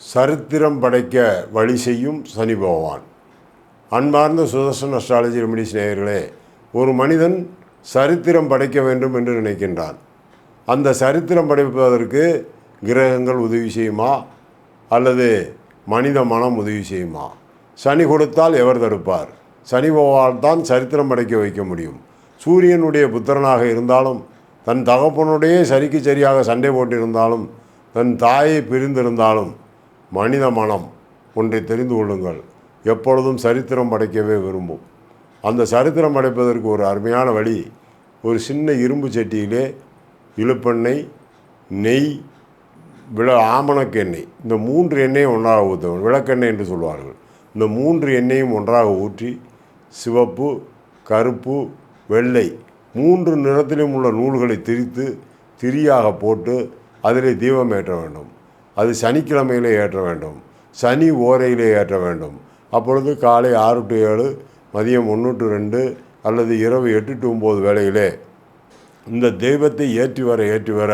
சரித்திரம் படைக்க வழி செய்யும் சனி பகவான். அன்பார்ந்த சுதர்சன் அஸ்ட்ராலஜி ரெமிடிஸ் நேயர்களே ஒரு மனிதன் சரித்திரம் படைக்க வேண்டும் என்று நினைக்கின்றான். அந்த சரித்திரம் படைப்பதற்கு கிரகங்கள் உதவி செய்யுமா? அல்லது மனித மனம் உதவி செய்யுமா? சனி கொடுத்தால் எவர் தடுப்பார்? சனி பகவான் தான் சரித்திரம் படைக்க வைக்க முடியும். சூரியனுடைய புத்திரனாக இருந்தாலும் தன் தகப்பனுடைய சரிக்கு சரியாக சண்டை போட்டிருந்தாலும் தன் தாயை பிரிந்திருந்தாலும் மனித மனம் ஒன்றை தெரிந்து கொள்ளுங்கள். எப்பொழுதும் சரித்திரம் படைக்கவே விரும்பும். அந்த சரித்திரம் படைப்பதற்கு ஒரு அருமையான வழி ஒரு சின்ன இரும்பு சட்டியிலே இழுப்பெண்ணெய் நெய் விள ஆமணக்கு எண்ணெய் இந்த மூன்று எண்ணெயும் ஒன்றாக ஊற்ற விளக்கெண்ணெய் என்று சொல்வார்கள். இந்த மூன்று எண்ணெயும் ஒன்றாக ஊற்றி சிவப்பு கருப்பு வெள்ளை மூன்று நிறத்திலும் உள்ள நூல்களை திரித்து திரியாக போட்டு அதிலே தீபம் ஏற்ற வேண்டும். அது சனிக்கிழமையிலே ஏற்ற வேண்டும். சனி ஓரையிலே ஏற்ற வேண்டும். அப்பொழுது காலை ஆறு டு ஏழு மதியம் ஒன்று டு ரெண்டு அல்லது இரவு எட்டு டு ஒம்பது வேளையிலே இந்த தெய்வத்தை ஏற்றி வர ஏற்றி வர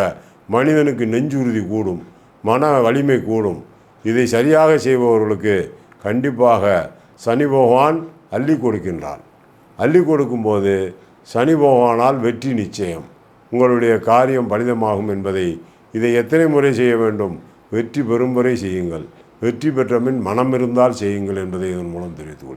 மனிதனுக்கு நெஞ்சுறுதி கூடும் மன வலிமை கூடும். இதை சரியாக செய்பவர்களுக்கு கண்டிப்பாக சனி பகவான் அள்ளி கொடுக்கின்றான் அள்ளி கொடுக்கும்போது சனி பகவானால் வெற்றி நிச்சயம். உங்களுடைய காரியம் பலிதமாகும் என்பதை இதை எத்தனை முறை செய்ய வேண்டும்? வெற்றி பெறும் வரை செய்யுங்கள். வெற்றி பெற்ற பின் மனம் இருந்தால் செய்யுங்கள் என்பதை இதன் மூலம் தெரிவித்துக்